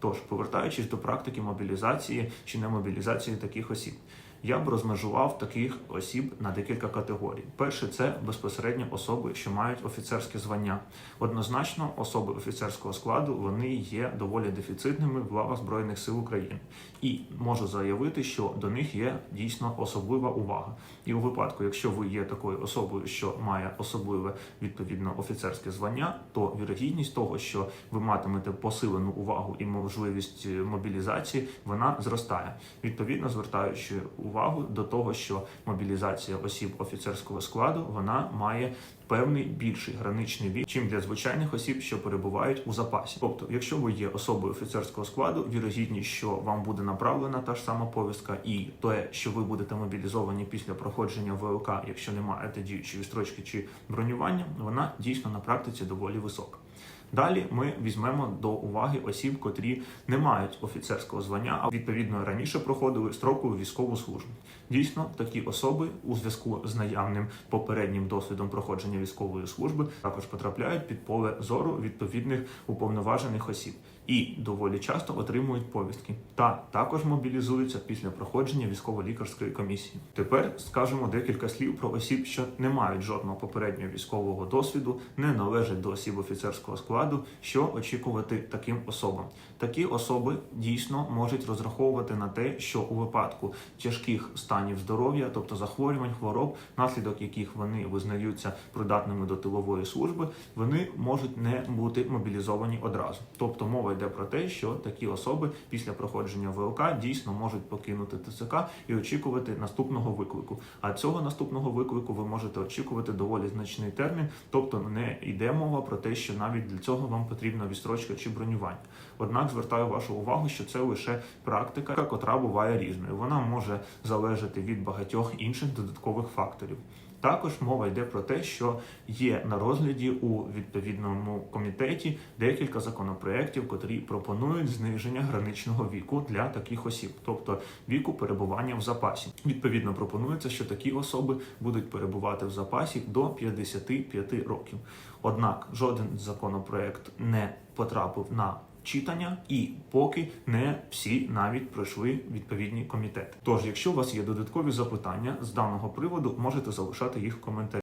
Тож, повертаючись до практики мобілізації чи немобілізації таких осіб, я б розмежував таких осіб на декілька категорій. Перше це безпосередньо особи, що мають офіцерське звання. Однозначно, особи офіцерського складу вони є доволі дефіцитними в лавах збройних сил України, і можу заявити, що до них є дійсно особлива увага. І у випадку, якщо ви є такою особою, що має особливе відповідно офіцерське звання, то вірогідність того, що ви матимете посилену увагу і можливість е, мобілізації, вона зростає. Відповідно, звертаючи увагу до того, що мобілізація осіб офіцерського складу вона має певний більший граничний вік, чим для звичайних осіб, що перебувають у запасі. Тобто, якщо ви є особою офіцерського складу, вірогідність, що вам буде направлена та ж сама повістка, і те, що ви будете мобілізовані після проходження ВЛК, якщо не маєте діючої строчки чи бронювання, вона дійсно на практиці доволі висока. Далі ми візьмемо до уваги осіб, котрі не мають офіцерського звання, а відповідно раніше проходили строкову військову службу. Дійсно, такі особи у зв'язку з наявним попереднім досвідом проходження військової служби також потрапляють під поле зору відповідних уповноважених осіб і доволі часто отримують повістки та також мобілізуються після проходження військово-лікарської комісії. Тепер скажемо декілька слів про осіб, що не мають жодного попереднього військового досвіду, не належать до осіб офіцерського складу. Що очікувати таким особам? Такі особи дійсно можуть розраховувати на те, що у випадку тяжких станів здоров'я, тобто захворювань, хвороб, наслідок яких вони визнаються придатними до тилової служби, вони можуть не бути мобілізовані одразу. Тобто мова йде про те, що такі особи після проходження ВЛК дійсно можуть покинути ТЦК і очікувати наступного виклику. А цього наступного виклику ви можете очікувати доволі значний термін, тобто не йде мова про те, що навіть для цього вам потрібна відстрочка чи бронювання. Однак звертаю вашу увагу, що це лише практика, котра буває різною. Вона може залежати від багатьох інших додаткових факторів. Також мова йде про те, що є на розгляді у відповідному комітеті декілька законопроєктів, котрі пропонують зниження граничного віку для таких осіб, тобто віку перебування в запасі. Відповідно, пропонується, що такі особи будуть перебувати в запасі до 55 років. Однак жоден законопроєкт не потрапив на читання, і поки не всі навіть пройшли відповідні комітети. Тож, якщо у вас є додаткові запитання з даного приводу, можете залишати їх в коментарях.